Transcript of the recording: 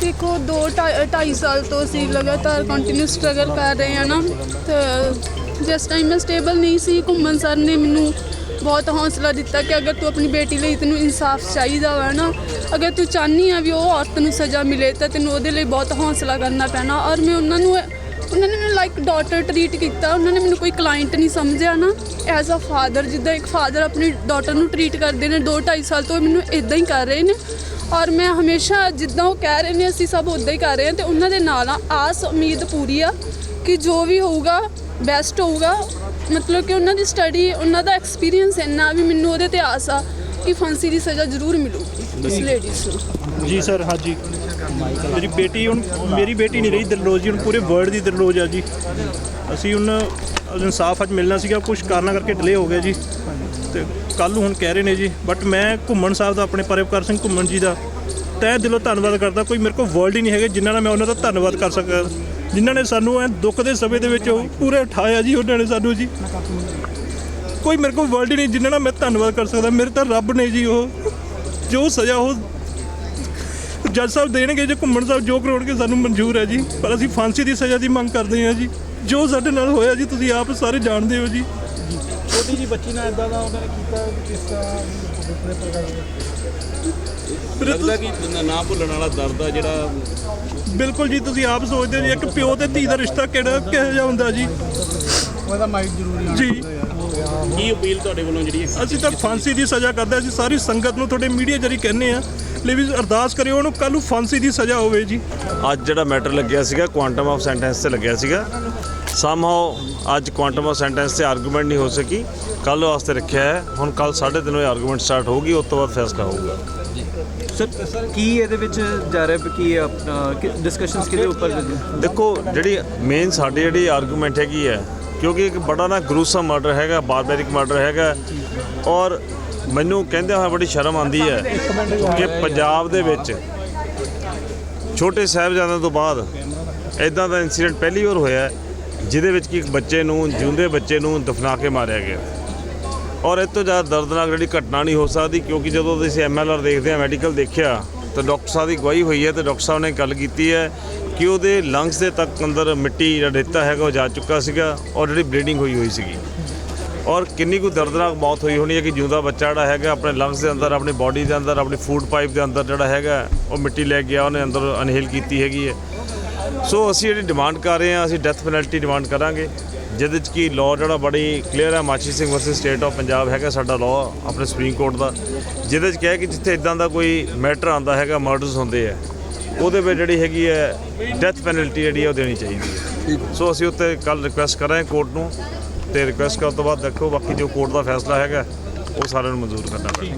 ਦੇਖੋ 2 2.5 ਸਾਲ ਤੋਂ ਅਸੀਂ ਲਗਾਤਾਰ ਕੰਟੀਨਿਊ ਸਟਰਗਲ ਕਰ ਰਹੇ ਹਾਂ ਨਾ। ਤੇ ਜਿਸ ਟਾਈਮ ਮੈਂ ਸਟੇਬਲ ਨਹੀਂ ਸੀ, ਘੁੰਮਣ ਸਰ ਨੇ ਮੈਨੂੰ ਬਹੁਤ ਹੌਸਲਾ ਦਿੱਤਾ ਕਿ ਅਗਰ ਤੂੰ ਆਪਣੀ ਬੇਟੀ ਲਈ ਤੈਨੂੰ ਇਨਸਾਫ ਚਾਹੀਦਾ ਵਾ ਨਾ, ਅਗਰ ਤੂੰ ਚਾਹਨੀ ਆ ਵੀ ਉਹ ਔਰਤ ਨੂੰ ਸਜ਼ਾ ਮਿਲੇ, ਤਾਂ ਤੈਨੂੰ ਉਹਦੇ ਲਈ ਬਹੁਤ ਹੌਸਲਾ ਕਰਨਾ ਪੈਣਾ। ਔਰ ਮੈਂ ਉਹਨਾਂ ਨੂੰ ਉਹਨਾਂ ਨੇ ਮੈਨੂੰ ਲਾਈਕ ਡਾਟਰ ਟਰੀਟ ਕੀਤਾ। ਉਹਨਾਂ ਨੇ ਮੈਨੂੰ ਕੋਈ ਕਲਾਇੰਟ ਨਹੀਂ ਸਮਝਿਆ ਨਾ। ਐਜ਼ ਅ ਫਾਦਰ ਜਿੱਦਾਂ ਇੱਕ ਫਾਦਰ ਆਪਣੀ ਡਾਟਰ ਨੂੰ ਟਰੀਟ ਕਰਦੇ ਨੇ 2 2.5 ਸਾਲ ਤੋਂ ਮੈਨੂੰ ਇਦਾਂ ਹੀ ਕਰ ਰਹੇ ਨੇ। ਔਰ ਮੈਂ ਹਮੇਸ਼ਾ ਜਿੱਦਾਂ ਉਹ ਕਹਿ ਰਹੇ ਨੇ, ਅਸੀਂ ਸਭ ਉਦਾਂ ਹੀ ਕਰ ਰਹੇ ਹਾਂ ਤੇ ਉਹਨਾਂ ਦੇ ਨਾਲ ਆਸ, ਉਮੀਦ ਪੂਰੀ ਆ ਕਿ ਜੋ ਵੀ ਹੋਊਗਾ ਬੈਸਟ ਹੋਊਗਾ। ਮਤਲਬ ਕਿ ਉਹਨਾਂ ਦੀ ਸਟੱਡੀ ਉਹਨਾਂ ਦਾ ਐਕਸਪੀਰੀਅੰਸ ਇੰਨਾ ਵੀ ਮੈਨੂੰ ਉਹਦੇ ਤੇ ਆਸ ਆ। ਕਿ ਫਾਂਸੀ ਦੀ ਸਜ਼ਾ ਜ਼ਰੂਰ ਮਿਲੂਗੀ ਇਸ ਲੇਡੀਜ਼ ਨੂੰ ਜੀ ਸਰ ਹਾਂਜੀ ਮੇਰੀ ਬੇਟੀ ਹੁਣ ਮੇਰੀ ਬੇਟੀ ਨਹੀਂ ਰਹੀ ਦਿਲਰੋਜ਼ ਜੀ ਹੁਣ ਪੂਰੇ ਵਰਲਡ ਦੀ ਦਿਲਰੋਜ਼ ਆ ਜੀ ਅਸੀਂ ਹੁਣ ਇਨਸਾਫ ਅੱਜ ਮਿਲਣਾ ਸੀਗਾ ਕੁਝ ਕਾਰਨਾਂ ਕਰਕੇ ਡਿਲੇ ਹੋ ਗਿਆ ਜੀ। ਤੇ ਕੱਲ ਨੂੰ ਹੁਣ ਕਹਿ ਰਹੇ ਨੇ ਜੀ ਬਟ ਮੈਂ ਘੁੰਮਣ ਸਾਹਿਬ ਦਾ ਆਪਣੇ ਪਰਵਕਾਰ ਸਿੰਘ ਘੁੰਮਣ ਜੀ ਦਾ ਤਹਿ ਦਿਲੋਂ ਧੰਨਵਾਦ ਕਰਦਾ। ਕੋਈ ਮੇਰੇ ਕੋਲ ਵਰਡ ਹੀ ਨਹੀਂ ਹੈਗੇ ਜਿਨ੍ਹਾਂ ਨਾਲ ਮੈਂ ਉਹਨਾਂ ਦਾ ਧੰਨਵਾਦ ਕਰ ਸਕਾਂ। ਜਿਨ੍ਹਾਂ ਨੇ ਸਾਨੂੰ ਐ ਦੁੱਖ ਦੇ ਸਮੇਂ ਦੇ ਵਿੱਚ ਪੂਰੇ ਉਠਾਇਆ ਜੀ ਉਹਨਾਂ ਨੇ ਸਾਨੂੰ ਜੀ। ਕੋਈ ਮੇਰੇ ਕੋਲ ਵਰਡ ਹੀ ਨਹੀਂ ਜਿਨ੍ਹਾਂ ਨਾਲ ਮੈਂ ਧੰਨਵਾਦ ਕਰ ਸਕਦਾ। ਮੇਰੇ ਤਾਂ ਰੱਬ ਨੇ ਜੀ ਉਹ ਜੋ ਸਜ਼ਾ ਉਹ ਜੱਜ ਸਾਹਿਬ ਦੇਣਗੇ ਜੇ ਘੁੰਮਣ ਸਾਹਿਬ ਜੋ ਕਰੋੜਗੇ ਸਾਨੂੰ ਮਨਜ਼ੂਰ ਹੈ ਜੀ। ਪਰ ਅਸੀਂ ਫਾਂਸੀ ਦੀ ਸਜ਼ਾ ਦੀ ਮੰਗ ਕਰਦੇ ਹਾਂ ਜੀ। ਜੋ ਸਾਡੇ ਨਾਲ ਹੋਇਆ ਜੀ ਤੁਸੀਂ ਆਪ ਸਾਰੇ ਜਾਣਦੇ ਹੋ ਜੀ। ਛੋਟੀ ਜੀ ਬੱਚੀ ਨਾਲ ਇਦਾਂ ਦਾ ਉਹਨਾਂ ਨੇ ਕੀਤਾ ਕਿਸ ਤਰ੍ਹਾਂ ਦੂਸਰੇ ਪ੍ਰਕਾਰ ਲੱਗਦਾ ਕਿ ਨਾ- ਨਾ ਭੁੱਲਣ ਵਾਲਾ ਦਰਦ ਆ ਜਿਹੜਾ ਬਿਲਕੁਲ ਜੀ ਤੁਸੀਂ ਆਪ ਸੋਚਦੇ ਹੋ ਜੀ ਇੱਕ ਪਿਓ ਤੇ ਧੀ ਦਾ ਰਿਸ਼ਤਾ ਕਿਹੜਾ ਕਿਹੋ ਜਿਹਾ ਹੁੰਦਾ ਜੀ? ਉਹਦਾ ਮਾਈਕ ਜ਼ਰੂਰੀ ਆਉਣਾ ਜੀ। ਕੀ ਅਪੀਲ ਤੁਹਾਡੇ ਵੱਲੋਂ ਜਿਹੜੀ ਹੈ? ਅਸੀਂ ਤਾਂ ਫਾਂਸੀ ਦੀ ਸਜ਼ਾ ਕਰਦੇ। ਅਸੀਂ ਸਾਰੀ ਸੰਗਤ ਨੂੰ ਤੁਹਾਡੇ ਮੀਡੀਆ ਜਰੀ ਕਹਿੰਦੇ ਆ ਲਈ ਵੀ ਅਰਦਾਸ ਕਰਿਓ ਉਹਨੂੰ ਕੱਲ ਨੂੰ ਫਾਂਸੀ ਦੀ ਸਜ਼ਾ ਹੋਵੇ ਜੀ। ਅੱਜ ਜਿਹੜਾ ਮੈਟਰ ਲੱਗਿਆ ਸੀਗਾ ਕੁਆਂਟਮ ਆਫ ਸੈਂਟੈਂਸ ਤੇ ਲੱਗਿਆ ਸੀਗਾ। ਸਮਹਾਉ ਅੱਜ ਕੁਆਂਟਮ ਆਫ ਸੈਂਟੈਂਸ ਤੇ ਆਰਗੂਮੈਂਟ ਨਹੀਂ ਹੋ ਸਕੀ। ਕੱਲ ਵਾਸਤੇ ਰੱਖਿਆ ਹੈ। ਹੁਣ ਕੱਲ 3:30 ਵਜੇ ਆਰਗੂਮੈਂਟ ਸਟਾਰਟ ਹੋਊਗੀ ਉਸ ਤੋਂ ਬਾਅਦ ਫੈਸਲਾ ਹੋਊਗਾ। ਸਰ ਕੀ ਇਹਦੇ ਵਿੱਚ ਜਾ ਰਿਹਾ ਕੀ ਆਪਣਾ ਡਿਸਕਸ਼ਨਸ ਕਿਹਦੇ ਉੱਪਰ ਦੇਖੋ ਜਿਹੜੀ ਮੇਨ ਸਾਡੀ ਜਿਹੜੀ ਆਰਗੂਮੈਂਟ ਹੈਗੀ ਹੈ ਕਿਉਂਕਿ ਇੱਕ ਬੜਾ ਨਾ ਗਰੂਸਮ ਮਰਡਰ ਹੈਗਾ, ਬਾਰਬੈਰਿਕ ਮਰਡਰ ਹੈਗਾ। ਔਰ ਮੈਨੂੰ ਕਹਿੰਦੇ ਹੋਇਆ ਬੜੀ ਸ਼ਰਮ ਆਉਂਦੀ ਹੈ ਕਿ ਪੰਜਾਬ ਦੇ ਵਿੱਚ ਛੋਟੇ ਸਾਹਿਬਜ਼ਾਦਿਆਂ ਤੋਂ ਬਾਅਦ ਇਦਾਂ ਦਾ ਇਨਸੀਡੈਂਟ ਪਹਿਲੀ ਵਾਰ ਹੋਇਆ ਜਿਹਦੇ ਵਿੱਚ ਕਿ ਇੱਕ ਬੱਚੇ ਨੂੰ, ਜਿਉਂਦੇ ਬੱਚੇ ਨੂੰ ਦਫਨਾ ਕੇ ਮਾਰਿਆ ਗਿਆ। ਔਰ ਇਹ ਤੋਂ ਜ਼ਿਆਦਾ ਦਰਦਨਾਕ ਜਿਹੜੀ ਘਟਨਾ ਨਹੀਂ ਹੋ ਸਕਦੀ, ਕਿਉਂਕਿ ਜਦੋਂ ਤੁਸੀਂ ਐਮਐਲਆਰ ਦੇਖਦੇ ਆ ਮੈਡੀਕਲ ਦੇਖਿਆ ਤਾਂ ਡਾਕਟਰ ਸਾਹਿਬ ਦੀ ਗਵਾਹੀ ਹੋਈ ਹੈ ਤੇ ਡਾਕਟਰ ਸਾਹਿਬ ਨੇ ਗੱਲ ਕੀਤੀ ਹੈ ਕਿ ਉਹਦੇ ਲੰਗਸ ਦੇ ਤੱਕ ਅੰਦਰ ਮਿੱਟੀ ਜਿਹੜਾ ਰੇਤਾ ਹੈਗਾ ਉਹ ਜਾ ਚੁੱਕਾ ਸੀਗਾ ਔਰ ਜਿਹੜੀ ਬਲੀਡਿੰਗ ਹੋਈ ਹੋਈ ਸੀਗੀ। ਔਰ ਕਿੰਨੀ ਕੁ ਦਰਦਨਾਕ ਮੌਤ ਹੋਈ ਹੋਣੀ ਹੈ ਕਿ ਜਿਉਂਦਾ ਬੱਚਾ ਜਿਹੜਾ ਹੈਗਾ ਆਪਣੇ ਲੰਗਸ ਦੇ ਅੰਦਰ, ਆਪਣੀ ਬਾਡੀ ਦੇ ਅੰਦਰ, ਆਪਣੀ ਫੂਡ ਪਾਈਪ ਦੇ ਅੰਦਰ ਜਿਹੜਾ ਹੈਗਾ, ਉਹ ਮਿੱਟੀ ਲੈ ਗਿਆ ਉਹਨੇ ਅੰਦਰ ਅਨਹੇਲ ਕੀਤੀ ਹੈਗੀ ਹੈ। ਸੋ ਅਸੀਂ ਜਿਹੜੀ ਡਿਮਾਂਡ ਕਰ ਰਹੇ ਹਾਂ, ਅਸੀਂ ਡੈਥ ਪੈਨਲਟੀ ਡਿਮਾਂਡ ਕਰਾਂਗੇ। ਜਿਹਦੇ ਚ ਕੀ ਲਾਅ ਜਿਹੜਾ ਬੜੀ ਕਲੀਅਰ ਹੈ Machhi Singh versus state of Punjab ਹੈਗਾ ਸਾਡਾ ਲਾਅ ਆਪਣੇ ਸੁਪਰੀਮ ਕੋਰਟ ਦਾ। ਜਿਹਦੇ ਚ ਕਿਹਾ ਕਿ ਜਿੱਥੇ ਇਦਾਂ ਦਾ ਕੋਈ ਮੈਟਰ ਆਂਦਾ ਹੈਗਾ ਮਰਡਰਸ ਹੁੰਦੇ ਆ ਉਹਦੇ ਵਿੱਚ ਜਿਹੜੀ ਹੈਗੀ ਹੈ ਡੈਥ ਪੈਨਲਟੀ ਜਿਹੜੀ ਹੈ ਉਹ ਦੇਣੀ ਚਾਹੀਦੀ ਹੈ। ਸੋ ਅਸੀਂ ਉੱਤੇ ਕੱਲ ਰਿਕੁਐਸਟ ਕਰਾਂਗੇ ਕੋਰਟ ਨੂੰ ਤੇ ਰਿਕੁਐਸਟ ਕਰਨ ਤੋਂ ਬਾਅਦ ਦੇਖੋ ਬਾਕੀ ਜੋ ਕੋਰਟ ਦਾ ਫੈਸਲਾ ਹੈਗਾ ਉਹ ਸਾਰਿਆਂ ਨੂੰ ਮਨਜ਼ੂਰ ਕਰਨਾ ਪੈਣਾ।